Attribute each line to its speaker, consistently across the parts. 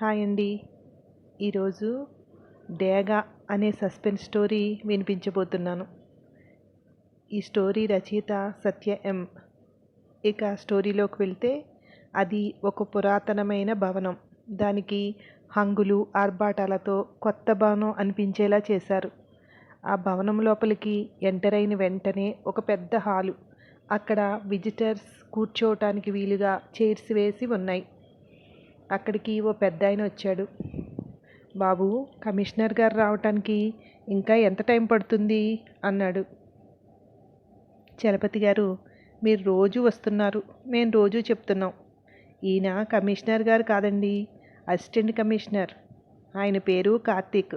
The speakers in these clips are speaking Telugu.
Speaker 1: హాయ్ అండి ఈరోజు డేగా అనే సస్పెన్స్ స్టోరీ వినిపించబోతున్నాను. ఈ స్టోరీ రచయిత సత్య ఎం. ఇక స్టోరీలోకి వెళ్తే అది ఒక పురాతనమైన భవనం. దానికి హంగులు ఆర్భాటాలతో కొత్త భవనం అనిపించేలా చేశారు. ఆ భవనం లోపలికి ఎంటర్ అయిన వెంటనే ఒక పెద్ద హాలు. అక్కడ విజిటర్స్ కూర్చోవటానికి వీలుగా చైర్స్ వేసి ఉన్నాయి. అక్కడికి ఓ పెద్ద ఆయన వచ్చాడు. బాబు కమిషనర్ గారు రావటానికి ఇంకా ఎంత టైం పడుతుంది? అన్నాడు. చలపతి గారు మీరు రోజు వస్తున్నారు. మేము రోజు చెప్తున్నాం. ఈయన కమిషనర్ గారు కాదండి అసిస్టెంట్ కమిషనర్. ఆయన పేరు కార్తీక్.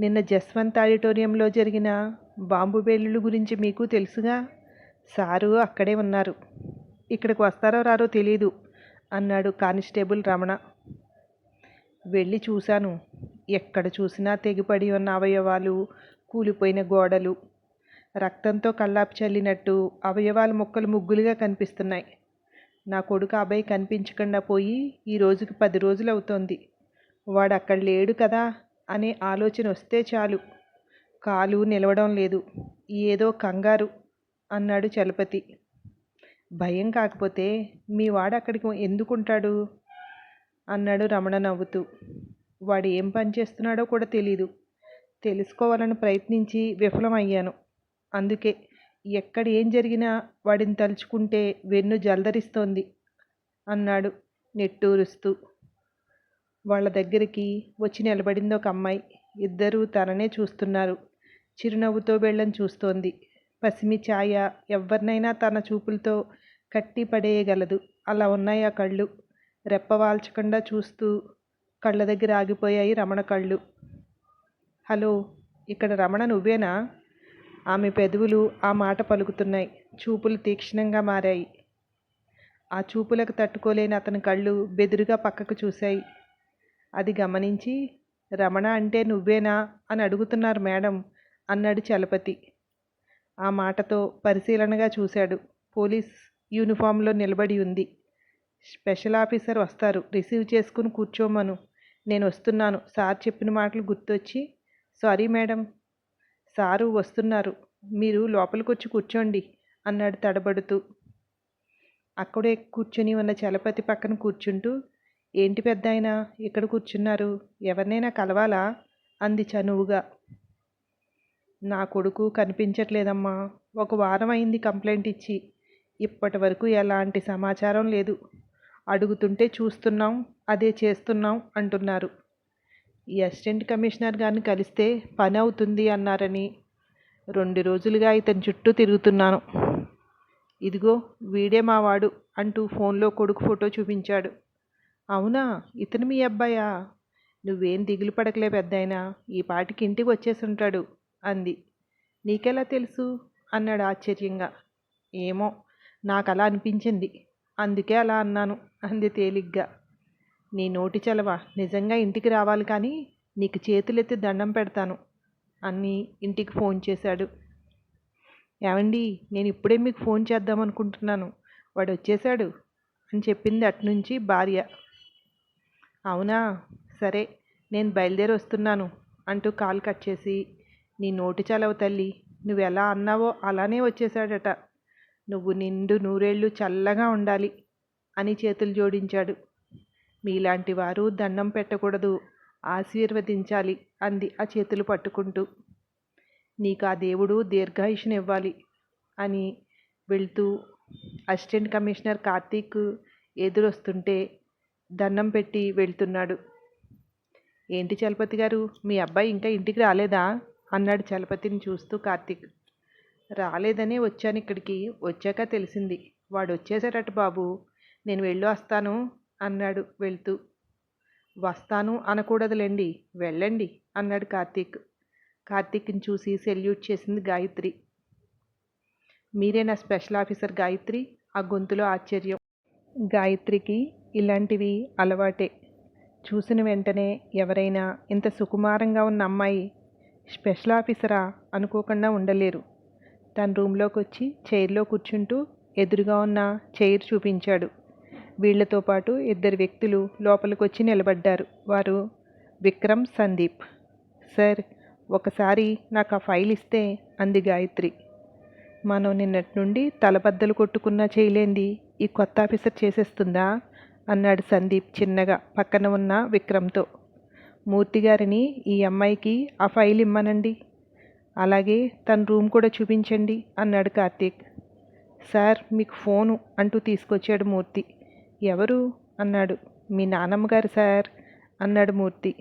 Speaker 1: నిన్న జస్వంత్ ఆడిటోరియంలో జరిగిన బాంబు బేలుళ్ళ గురించి మీకు తెలుసుగా? సారు అక్కడే ఉన్నారు. ఇక్కడికి వస్తారో రారో తెలీదు. అన్నాడు కానిస్టేబుల్ రమణ. వెళ్ళి చూశాను. ఎక్కడ చూసినా తెగిపడి ఉన్న అవయవాలు కూలిపోయిన గోడలు. రక్తంతో కల్లాపి చల్లినట్టు అవయవాల ముక్కలు ముగ్గులుగా కనిపిస్తున్నాయి. నా కొడుకు అబ్బాయి కనిపించకుండా పోయి ఈ రోజుకి పది రోజులు అవుతోంది. వాడు అక్కడ లేడు కదా అనే ఆలోచన వస్తే చాలు. కాలు నిలవడం లేదు. ఏదో కంగారు అన్నాడు చలపతి. భయం కాకపోతే మీ వాడు అక్కడికి ఎందుకుంటాడు? అన్నాడు రమణ నవ్వుతూ. వాడు ఏం పని చేస్తున్నాడో కూడా తెలీదు. తెలుసుకోవాలని ప్రయత్నించి విఫలమయ్యాను. అందుకే ఎక్కడ ఏం జరిగినా వాడిని తలుచుకుంటే వెన్ను జల్దరిస్తోంది అన్నాడు నెట్టూరుస్తూ. వాళ్ళ దగ్గరికి వచ్చి నిలబడింది ఒక అమ్మాయి. ఇద్దరూ తననే చూస్తున్నారు. చిరునవ్వుతో వెళ్ళని చూస్తోంది. పసిమి ఛాయ ఎవరినైనా తన చూపులతో కట్టి పడేయగలదు అలా ఉన్నాయి ఆ కళ్ళు. రెప్పవాల్చకుండా చూస్తూ కళ్ళ దగ్గర ఆగిపోయాయి రమణ కళ్ళు. హలో ఇక్కడ రమణ నువ్వేనా? ఆమె పెదవులు ఆ మాట పలుకుతున్నాయి. చూపులు తీక్షణంగా మారాయి. ఆ చూపులకు తట్టుకోలేని అతని కళ్ళు బెదురుగా పక్కకు చూశాయి. అది గమనించి రమణ అంటే నువ్వేనా? అని అడుగుతున్నారు మేడం అన్నాడు చలపతి. ఆ మాటతో పరిశీలనగా చూశాడు. పోలీస్ యూనిఫామ్లో నిలబడి ఉంది. స్పెషల్ ఆఫీసర్ వస్తారు. రిసీవ్ చేసుకుని కూర్చోమను. నేను వస్తున్నాను. సార్ చెప్పిన మాటలు గుర్తొచ్చి సారీ మేడం. సారు వస్తున్నారు. మీరు లోపలికి వచ్చి కూర్చోండి అన్నాడు తడబడుతూ. అక్కడే కూర్చొని ఉన్న చలపతి పక్కన కూర్చుంటూ ఏంటి పెద్ద ఆయన ఇక్కడ కూర్చున్నారు? ఎవరినైనా కలవాలా? అంది చనువుగా. నా కొడుకు కనిపించట్లేదమ్మా. ఒక వారం అయింది కంప్లైంట్ ఇచ్చి. ఇప్పటి వరకు ఎలాంటి సమాచారం లేదు. అడుగుతుంటే చూస్తున్నాం అదే చేస్తున్నాం అంటున్నారు. ఈ అసిస్టెంట్ కమిషనర్ గారిని కలిస్తే పని అవుతుంది అన్నారని. రెండు రోజులుగా ఇతని చుట్టూ తిరుగుతున్నాను. ఇదిగో వీడే మావాడు అంటూ ఫోన్లో కొడుకు ఫోటో చూపించాడు. అవునా? ఇతను మీ అబ్బాయా? నువ్వేం దిగులు పడకలే పెద్దాయనా? ఈ పాటికి ఇంటికి వచ్చేసి ఉంటాడు అంది. నీకెలా తెలుసు? అన్నాడు ఆశ్చర్యంగా. ఏమో నాకు అలా అనిపించింది. అందుకే అలా అన్నాను అంది తేలిగ్గా. నీ నోటి చలవ నిజంగా ఇంటికి రావాలి కానీ నీకు చేతులెత్తి దండం పెడతాను అని ఇంటికి ఫోన్ చేశాడు. ఏమండి నేను ఇప్పుడే మీకు ఫోన్ చేద్దాం అనుకుంటున్నాను వాడు వచ్చేశాడు అని చెప్పింది అట్నుంచి భార్య. అవునా? సరే నేను బయలుదేరి వస్తున్నాను అంటూ కాల్ కట్ చేసి నీ నోటి చలవ తల్లి. నువ్వెలా అన్నావో అలానే వచ్చేశాడట. నువ్వు నిండు నూరేళ్ళు చల్లగా ఉండాలి అని చేతులు జోడించాడు. మీలాంటి వారు దండం పెట్టకూడదు. ఆశీర్వదించాలి అంది ఆ చేతులు పట్టుకుంటూ. నీకు ఆ దేవుడు దీర్ఘాయుషనివ్వాలి అని వెళ్తూ అసిస్టెంట్ కమిషనర్ కార్తీక్ ఎదురొస్తుంటే దండం పెట్టి వెళ్తున్నాడు. ఏంటి చలపతి గారు? మీ అబ్బాయి ఇంకా ఇంటికి రాలేదా? అన్నాడు చలపతిని చూస్తూ కార్తీక్. రాలేదనే వచ్చాను ఇక్కడికి వచ్చాక తెలిసింది. వాడు వచ్చేసారట బాబు. నేను వెళ్ళి వస్తాను అన్నాడు వెళ్తూ. వస్తాను అనకూడదులేండి వెళ్ళండి అన్నాడు కార్తీక్. కార్తీక్ని చూసి సెల్యూట్ చేసింది గాయత్రి. మీరే నా స్పెషల్ ఆఫీసర్ గాయత్రి? ఆ గొంతులో ఆశ్చర్యం. గాయత్రికి ఇలాంటివి అలవాటే. చూసిన వెంటనే ఎవరైనా ఇంత సుకుమారంగా ఉన్న అమ్మాయి స్పెషల్ ఆఫీసరా అనుకోకుండా ఉండలేరు. తన రూమ్లోకి వచ్చి చైర్లో కూర్చుంటూ ఎదురుగా ఉన్న చైర్ చూపించాడు. వీళ్ళతో పాటు ఇద్దరు వ్యక్తులు లోపలికి వచ్చి నిలబడ్డారు. వారు విక్రమ్ సందీప్. సార్ ఒకసారి నాకు ఆ ఫైల్ ఇస్తే అంది గాయత్రి. మనం నిన్నటి నుండి తలబద్దలు కొట్టుకున్నా చేయలేంది. ఈ కొత్త ఆఫీసర్ చేసేస్తుందా? అన్నాడు సందీప్ చిన్నగా పక్కన ఉన్న విక్రమ్తో. మూర్తి గారిని ఈ అమ్మాయికి ఆ ఫైల్ ఇమ్మనండి. అలాగే తన రూమ్ కూడా చూపించండి అన్నాడు కార్తీక్. సార్ మీకు ఫోను అంటూ తీసుకొచ్చాడు మూర్తి. ఎవరు? అన్నాడు. మీ నాన్నమ్మ గారు సార్ అన్నాడు మూర్తి.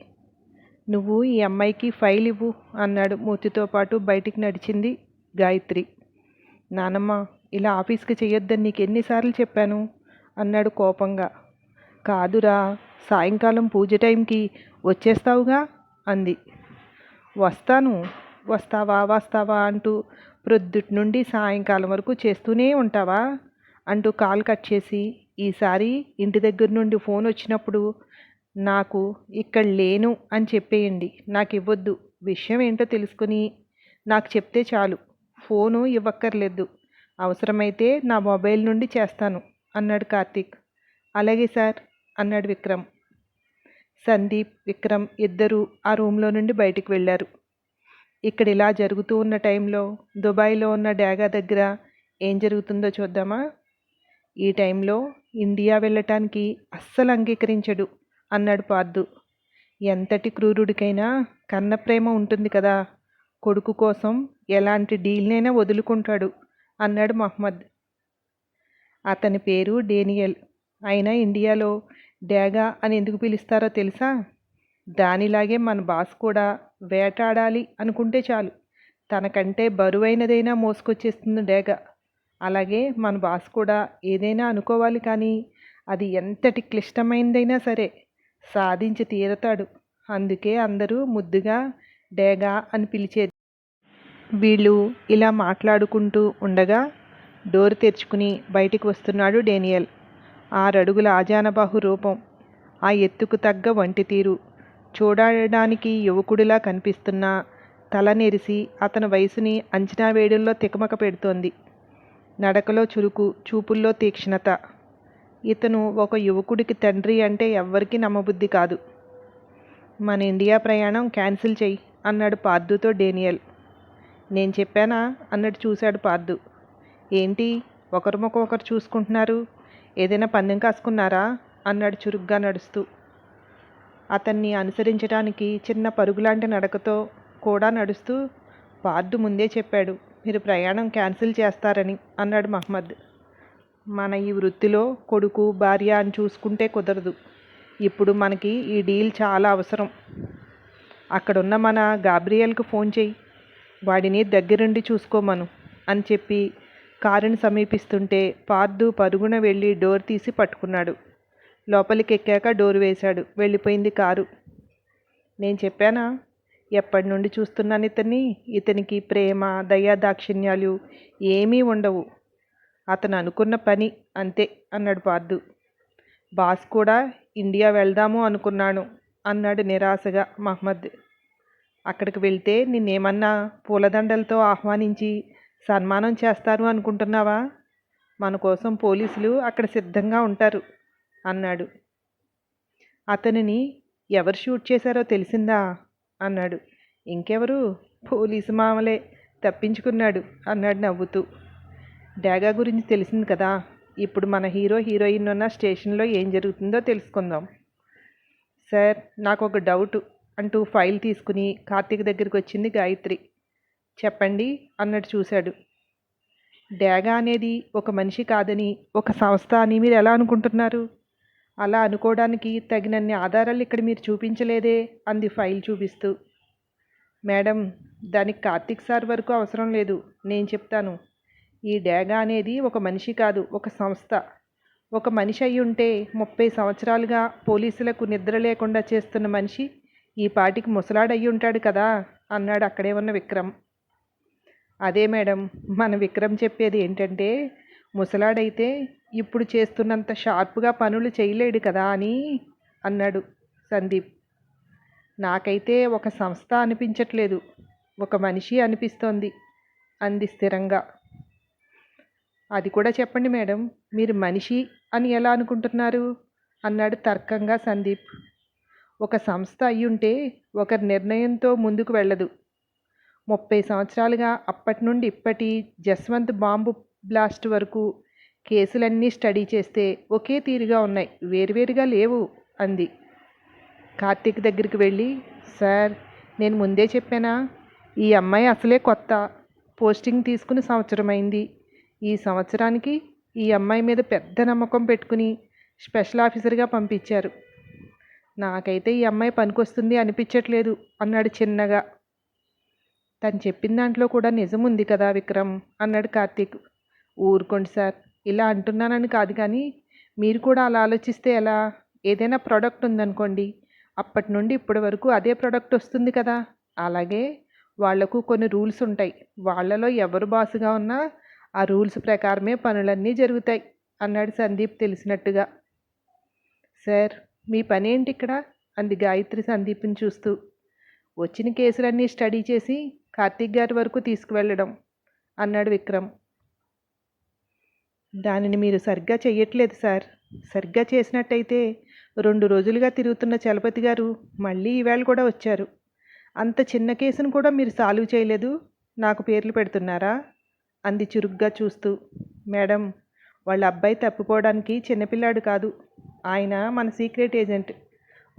Speaker 1: నువ్వు ఈ అమ్మాయికి ఫైల్ ఇవ్వు అన్నాడు మూర్తితో పాటు బయటికి నడిచింది గాయత్రి. నానమ్మ ఇలా ఆఫీస్కి చేయొద్దని నీకు ఎన్నిసార్లు చెప్పాను? అన్నాడు కోపంగా. కాదురా సాయంకాలం పూజ టైంకి వచ్చేస్తావుగా? అంది. వస్తాను వస్తావా వస్తావా అంటూ ప్రొద్దుటి నుండి సాయంకాలం వరకు చేస్తూనే ఉంటావా? అంటూ కాల్ కట్ చేసి ఈసారి ఇంటి దగ్గర నుండి ఫోన్ వచ్చినప్పుడు నాకు ఇక్కడ లేను అని చెప్పేయండి నాకు ఇవ్వద్దు విషయం ఏంటో తెలుసుకుని నాకు చెప్తే చాలు ఫోను ఇవ్వక్కర్లేదు అవసరమైతే నా మొబైల్ నుండి చేస్తాను అన్నాడు కార్తీక్. అలాగే సార్ అన్నాడు విక్రమ్. సందీప్ విక్రమ్ ఇద్దరూ ఆ రూమ్లో నుండి బయటికి వెళ్ళారు. ఇక్కడ ఇలా జరుగుతూ ఉన్న టైంలో దుబాయ్లో ఉన్న డాగా దగ్గర ఏం జరుగుతుందో చూద్దామా? ఈ టైంలో ఇండియా వెళ్ళటానికి అస్సలు అంగీకరించడు అన్నాడు పార్దు ఎంతటి క్రూరుడికైనా కన్న ప్రేమ ఉంటుంది కదా కొడుకు కోసం ఎలాంటి డీల్నైనా వదులుకుంటాడు అన్నాడు మహమ్మద్ అతని పేరు డేనియల్. అయినా ఇండియాలో డేగా అని ఎందుకు పిలుస్తారో తెలుసా? దానిలాగే మన బాస్ కూడా వేటాడాలి అనుకుంటే చాలు. తనకంటే బరువైనదైనా మోసుకొచ్చేస్తుంది డేగ. అలాగే మన బాస్ కూడా ఏదైనా అనుకోవాలి కానీ అది ఎంతటి క్లిష్టమైనదైనా సరే సాధించి తీరతాడు. అందుకే అందరూ ముద్దుగా డేగా అని పిలిచేది. వీళ్ళు ఇలా మాట్లాడుకుంటూ ఉండగా డోర్ తెరుచుకుని బయటికి వస్తున్నాడు డేనియల్. ఆరడుగుల ఆజానబాహు రూపం. ఆ ఎత్తుకు తగ్గ వంటి తీరు. చూడడానికి యువకుడిలా కనిపిస్తున్నా. తల నెరిసి అతని వయసుని అంచనా వేయడంలో తికమక పెడుతోంది. నడకలో చురుకు చూపుల్లో తీక్ష్ణత. ఇతను ఒక యువకుడికి తండ్రి అంటే ఎవ్వరికీ నమ్మబుద్ధి కాదు. మన ఇండియా ప్రయాణం క్యాన్సిల్ చెయ్యి అన్నాడు పార్థుతో డేనియల్. నేను చెప్పానా? అన్నట్టు చూశాడు పార్థు ఏంటి? ఒకరి ముఖం ఒకరు చూసుకుంటున్నారు? ఏదైనా పందెం కాసుకున్నారా? అన్నాడు చురుగ్గా నడుస్తూ. అతన్ని అనుసరించడానికి చిన్న పరుగులాంటి నడకతో కూడా నడుస్తూ పార్దు ముందే చెప్పాడు మీరు ప్రయాణం క్యాన్సిల్ చేస్తారని అన్నాడు మహమ్మద్ మన ఈ వృత్తిలో కొడుకు భార్య అని చూసుకుంటే కుదరదు. ఇప్పుడు మనకి ఈ డీల్ చాలా అవసరం. అక్కడున్న మన గాబ్రియల్కి ఫోన్ చేయి. వాడిని దగ్గరుండి చూసుకోమను అని చెప్పి కారుని సమీపిస్తుంటే పార్దు పరుగున వెళ్ళి డోర్ తీసి పట్టుకున్నాడు. లోపలికి ఎక్కాక డోర్ వేశాడు. వెళ్ళిపోయింది కారు. నేను చెప్పానా? ఎప్పటి నుండి చూస్తున్నాను ఇతన్ని? ఇతనికి ప్రేమ దయా దాక్షిణ్యాలు ఏమీ ఉండవు. అతను అనుకున్న పని అంతే అన్నాడు పార్దు. బాస్ కూడా ఇండియా వెళ్దాము అనుకున్నాను అన్నాడు నిరాశగా మహమ్మద్ అక్కడికి వెళ్తే నిన్నేమన్నా పూలదండలతో ఆహ్వానించి సన్మానం చేస్తారు అనుకుంటున్నావా? మన కోసం పోలీసులు అక్కడ సిద్ధంగా ఉంటారు అన్నాడు. అతనిని ఎవరు షూట్ చేశారో తెలిసిందా? అన్నాడు. ఇంకెవరు? పోలీసు మామలే తప్పించుకున్నాడు అన్నాడు నవ్వుతూ. డాగా గురించి తెలిసింది కదా ఇప్పుడు మన హీరో హీరోయిన్ ఉన్న స్టేషన్లో ఏం జరుగుతుందో తెలుసుకుందాం. సార్ నాకు ఒక డౌట్ అంటూ ఫైల్ తీసుకుని కార్తీక్ దగ్గరికి వచ్చింది గాయత్రి. చెప్పండి అన్నట్టు చూశాడు. డాగా అనేది ఒక మనిషి కాదని ఒక సంస్థ అని మీరు ఎలా అనుకుంటున్నారు? అలా అనుకోవడానికి తగినన్ని ఆధారాలు ఇక్కడ మీరు చూపించలేదే అంది ఫైల్ చూపిస్తూ. మేడం దానికి కార్తిక్ సార్ వరకు అవసరం లేదు నేను చెప్తాను. ఈ డాగా అనేది ఒక మనిషి కాదు ఒక సంస్థ. ఒక మనిషి అయి ఉంటే ముప్పై సంవత్సరాలుగా పోలీసులకు నిద్ర లేకుండా చేస్తున్న మనిషి ఈ పాటికి ముసలాడయ్యి ఉంటాడు కదా అన్నాడు అక్కడే ఉన్న విక్రమ్. అదే మేడం మన విక్రమ్ చెప్పేది ఏంటంటే ముసలాడైతే ఇప్పుడు చేస్తున్నంత షార్ప్గా పనులు చేయలేడు కదా అని అన్నాడు సందీప్. నాకైతే ఒక సంస్థ అనిపించట్లేదు ఒక మనిషి అనిపిస్తోంది అంది స్థిరంగా. అది కూడా చెప్పండి మేడం మీరు మనిషి అని ఎలా అనుకుంటున్నారు? అన్నాడు తర్కంగా సందీప్. ఒక సంస్థ అయ్యుంటే ఒకరి నిర్ణయంతో ముందుకు వెళ్ళదు. ముప్పై సంవత్సరాలుగా అప్పటి నుండి ఇప్పటి జస్వంత్ బాంబు బ్లాస్ట్ వరకు కేసులన్నీ స్టడీ చేస్తే ఒకే తీరుగా ఉన్నాయి. వేరువేరుగా లేవు అంది. కార్తీక్ దగ్గరికి వెళ్ళి సార్ నేను ముందే చెప్పానా? ఈ అమ్మాయి అసలే కొత్త. పోస్టింగ్ తీసుకుని సంవత్సరమైంది. ఈ సంవత్సరానికి ఈ అమ్మాయి మీద పెద్ద నమ్మకం పెట్టుకుని స్పెషల్ ఆఫీసర్గా పంపించారు. నాకైతే ఈ అమ్మాయి పనికొస్తుంది అనిపించట్లేదు అన్నాడు చిన్నగా. తను చెప్పిన దాంట్లో కూడా నిజం ఉంది కదా విక్రమ్ అన్నాడు కార్తీక్. ఊరుకోండి సార్ ఇలా అంటున్నానని కాదు కానీ మీరు కూడా అలా ఆలోచిస్తే ఎలా? ఏదైనా ప్రోడక్ట్ ఉందనుకోండి అప్పటి నుండి ఇప్పటి వరకు అదే ప్రోడక్ట్ వస్తుంది కదా. అలాగే వాళ్ళకు కొన్ని రూల్స్ ఉంటాయి. వాళ్ళలో ఎవరు బాసుగా ఉన్నా ఆ రూల్స్ ప్రకారమే పనులన్నీ జరుగుతాయి అన్నాడు సందీప్ తెలిసినట్టుగా. సార్ మీ పని ఏంటి ఇక్కడ? అంది గాయత్రి సందీప్ని చూస్తూ. వచ్చిన కేసులన్నీ స్టడీ చేసి కార్తీక్ గారి వరకు తీసుకువెళ్ళడం అన్నాడు విక్రమ్. దానిని మీరు సరిగ్గా చెయ్యట్లేదు సార్. సరిగ్గా చేసినట్టయితే రెండు రోజులుగా తిరుగుతున్న చలపతి గారు మళ్ళీ ఈవేళ కూడా వచ్చారు. అంత చిన్న కేసును కూడా మీరు సాల్వ్ చేయలేదు. నాకు పేర్లు పెడుతున్నారా? అంది చురుగ్గా చూస్తూ. మేడం వాళ్ళ అబ్బాయి తప్పిపోవడానికి చిన్నపిల్లాడు కాదు. ఆయన మన సీక్రెట్ ఏజెంట్.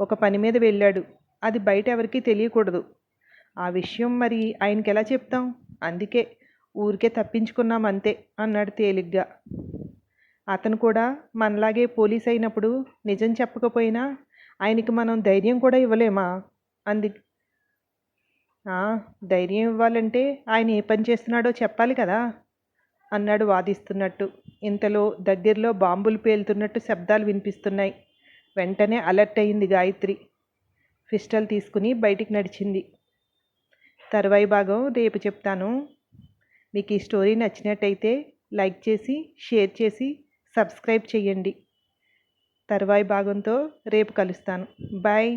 Speaker 1: ఒక పని మీద వెళ్ళాడు. అది బయట ఎవరికీ తెలియకూడదు. ఆ విషయం మరి ఆయనకి ఎలా చెప్తాం? అందుకే ఊరికే తప్పించుకున్నాం అంతే అన్నాడు తేలిగ్గా. అతను కూడా మనలాగే పోలీస్ అయినప్పుడు నిజం చెప్పకపోయినా ఆయనకి మనం ధైర్యం కూడా ఇవ్వలేమా? అంది. ధైర్యం ఇవ్వాలంటే ఆయన ఏ పని చేస్తున్నాడో చెప్పాలి కదా? అన్నాడు వాదిస్తున్నట్టు. ఇంతలో దగ్గరలో బాంబులు పేలుతున్నట్టు శబ్దాలు వినిపిస్తున్నాయి. వెంటనే అలర్ట్ అయింది గాయత్రి. పిస్టల్ తీసుకుని బయటికి నడిచింది. తర్వాయి భాగం రేపు చెప్తాను. మీకు ఈ స్టోరీ నచ్చినట్టయితే లైక్ చేసి షేర్ చేసి సబ్స్క్రైబ్ చేయండి. తర్వాయి భాగంతో రేపు కలుస్తాను. బాయ్.